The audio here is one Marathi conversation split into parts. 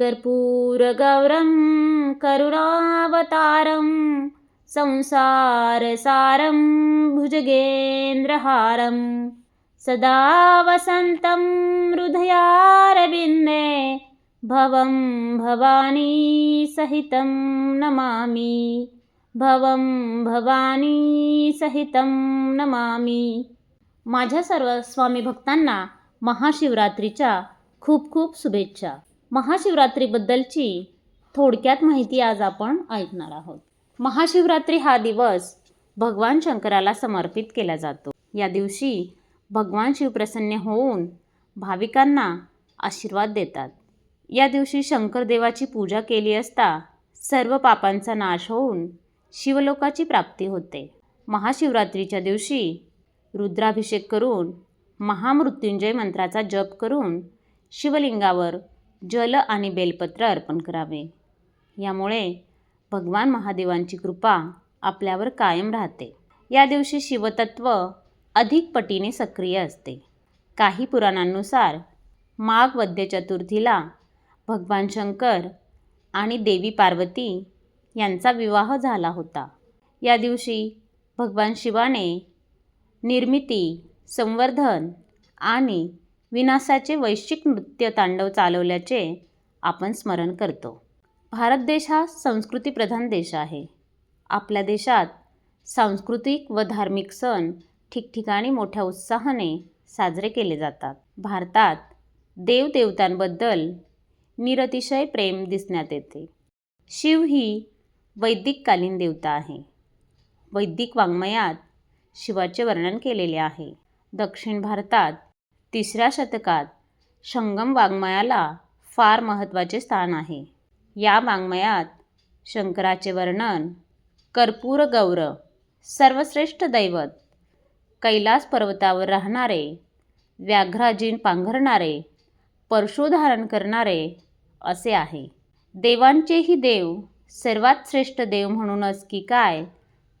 कर्पूरगौरं करुणावतारं संसारसारं भुजगेन्द्रहारं सदा वसन्तं हृदयारविन्दे भवं भवानी सहितं नमामि। भवं भवानी सहितं नमामि। माझ्या सर्व स्वामी भक्तांना महाशिवरात्रीच्या खूप खूप शुभेच्छा। महाशिवरात्रीबद्दलची थोडक्यात माहिती आज आपण ऐकणार आहोत. महाशिवरात्री हा दिवस भगवान शंकराला समर्पित केला जातो. या दिवशी भगवान शिवप्रसन्न होऊन भाविकांना आशीर्वाद देतात. या दिवशी शंकरदेवाची पूजा केली असता सर्व पापांचा नाश होऊन शिवलोकाची प्राप्ती होते. महाशिवरात्रीच्या दिवशी रुद्राभिषेक करून महामृत्युंजय मंत्राचा जप करून शिवलिंगावर जल आणि बेलपत्र अर्पण करावे. यामुळे भगवान महादेवांची कृपा आपल्यावर कायम राहते. या दिवशी शिवतत्व अधिक पटीने सक्रिय असते. काही पुराणांनुसार माघ वद्य चतुर्थीला भगवान शंकर आणि देवी पार्वती यांचा विवाह झाला होता. या दिवशी भगवान शिवाने निर्मिती संवर्धन आणि विनाशाचे वैश्विक नृत्य तांडव चालवल्याचे आपण स्मरण करतो. भारत देश हा संस्कृतीप्रधान देश आहे. आपल्या देशात सांस्कृतिक व धार्मिक सण ठिकठिकाणी मोठ्या उत्साहाने साजरे केले जातात. भारतात देवदेवतांबद्दल निरतिशय प्रेम दिसण्यात येते. शिव ही वैदिककालीन देवता आहे. वैदिक वाङ्मयात शिवाचे वर्णन केलेले आहे. दक्षिण भारतात तिसऱ्या शतकात संगम वाङ्मयाला फार महत्त्वाचे स्थान आहे. या वाङ्मयात शंकराचे वर्णन कर्पूर गौर सर्वश्रेष्ठ दैवत कैलास पर्वतावर राहणारे व्याघ्राजीन पांघरणारे परशुधारण करणारे असे आहे. देवांचेही देव सर्वात श्रेष्ठ देव म्हणूनच की काय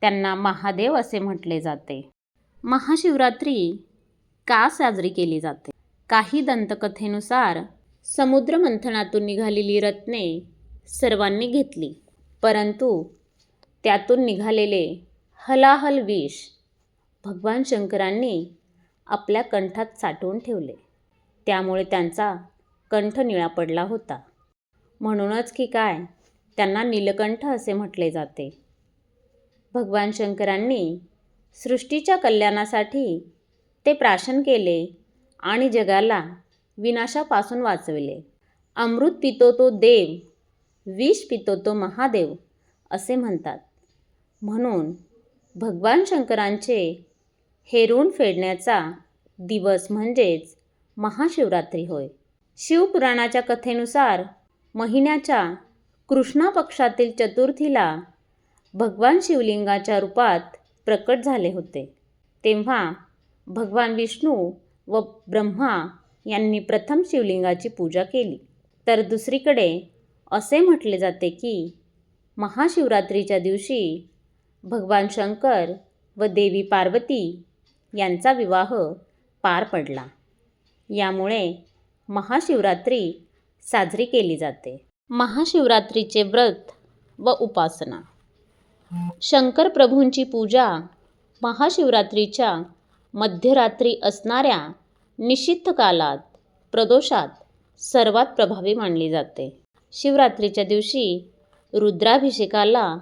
त्यांना महादेव असे म्हटले जाते. महाशिवरात्री का साजरी केली जाते? काही दंतकथेनुसार समुद्र मंथनातून निघालेली रत्ने सर्वांनी घेतली. परंतु त्यातून निघालेले हलाहल विष भगवान शंकरांनी आपल्या कंठात साठवून ठेवले. त्यामुळे त्यांचा कंठ निळा पडला होता. म्हणूनच की काय त्यांना नीलकंठ असे म्हटले जाते. भगवान शंकरांनी सृष्टीच्या कल्याणासाठी ते प्राशन केले आणि जगाला विनाशापासून वाचविले. अमृत पितो तो देव विष पितो तो महादेव असे म्हणतात. म्हणून भगवान शंकरांचे हेरून फेडण्याचा दिवस म्हणजेच महाशिवरात्री होय. शिवपुराणाच्या कथेनुसार महिन्याच्या कृष्णा पक्षातील चतुर्थीला भगवान शिवलिंगाच्या रूपात प्रकट झाले होते. तेव्हा भगवान विष्णू व ब्रह्मा यांनी प्रथम शिवलिंगाची पूजा केली. तर दुसरीकडे असे म्हटले जाते की महाशिवरात्रीच्या दिवशी भगवान शंकर व देवी पार्वती यांचा विवाह पार पडला. यामुळे महाशिवरात्री साजरी केली जाते. महाशिवरात्रीचे व्रत व उपासना. शंकर प्रभूंची पूजा महाशिवरात्रीच्या मध्यरात्री असणाऱ्या निषिद्ध कालात प्रदोषात सर्वात प्रभावी मानली जाते. शिवरात्रीच्या दिवशी रुद्राभिषेकाला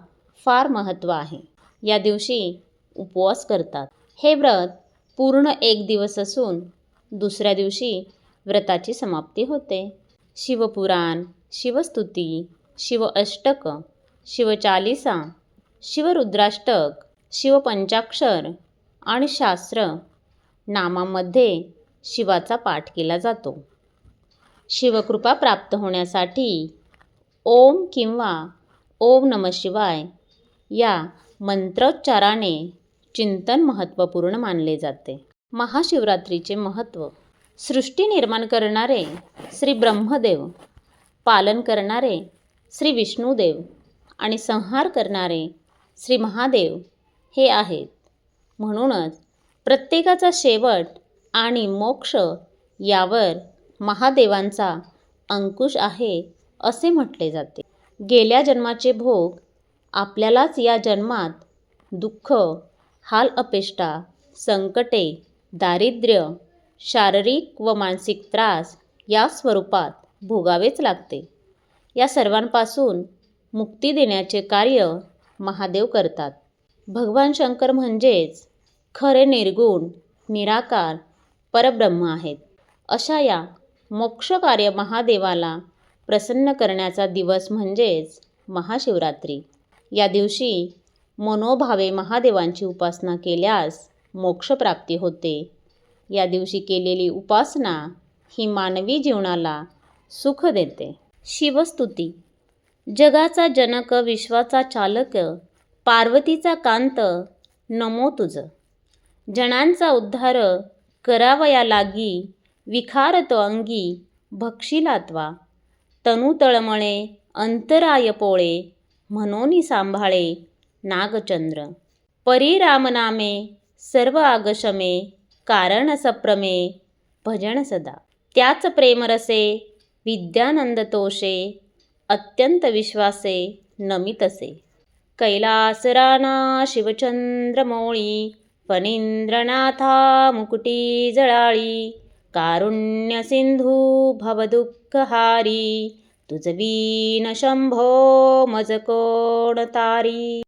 फार महत्त्व आहे. या दिवशी उपवास करतात. हे व्रत पूर्ण एक दिवस असून दुसऱ्या दिवशी व्रताची समाप्ती होते. शिवपुराण शिवस्तुती शिव अष्टक शिवचालिसा शिवरुद्राष्टक शिवपंचाक्षर आणि शास्त्र नामामध्ये शिवाचा पाठ केला जातो. शिवकृपा प्राप्त होण्यासाठी ओम किंवा ओम नम शिवाय या मंत्रोच्चाराने चिंतन महत्त्वपूर्ण मानले जाते. महाशिवरात्रीचे महत्त्व. सृष्टी निर्माण करणारे श्री ब्रह्मदेव पालन करणारे श्री विष्णुदेव आणि संहार करणारे श्री महादेव हे आहेत. म्हणूनच प्रत्येकाचा शेवट आणि मोक्ष यावर महादेवांचा अंकुश आहे असे म्हटले जाते. गेल्या जन्माचे भोग आपल्यालाच या जन्मात दुःख हाल अपेष्टा संकटे दारिद्र्य शारीरिक व मानसिक त्रास या स्वरूपात भोगावेच लागते. या सर्वांपासून मुक्ती देण्याचे कार्य महादेव करतात. भगवान शंकर म्हणजेच खरे निर्गुण निराकार परब्रह्म आहेत. अशा या मोक्षकार्य महादेवाला प्रसन्न करण्याचा दिवस म्हणजेच महाशिवरात्री. या दिवशी मनोभावे महादेवांची उपासना केल्यास मोक्षप्राप्ती होते. या दिवशी केलेली उपासना ही मानवी जीवनाला सुख देते. शिवस्तुती. जगाचा जनक विश्वाचा चालक पार्वतीचा कांत नमो तुझं जणांचा उद्धार करावया लागी विखारतो अंगी भक्षिलात्वा तनु तळमळे अंतराय पोळे म्हणून सांभाळे नागचंद्र. परिरामनामे सर्व आगशमे कारण सप्रमे भजन सदा. त्याच प्रेमरसे विद्यानंद तोषे अत्यंत विश्वासे नमितसे. कैलासराना शिवचंद्रमौळी फणींद्रनाथा मुकुटी जळाळी कारुण्य सिंधू भवदुःखहारी तुझवीन शंभो मज कोण तारी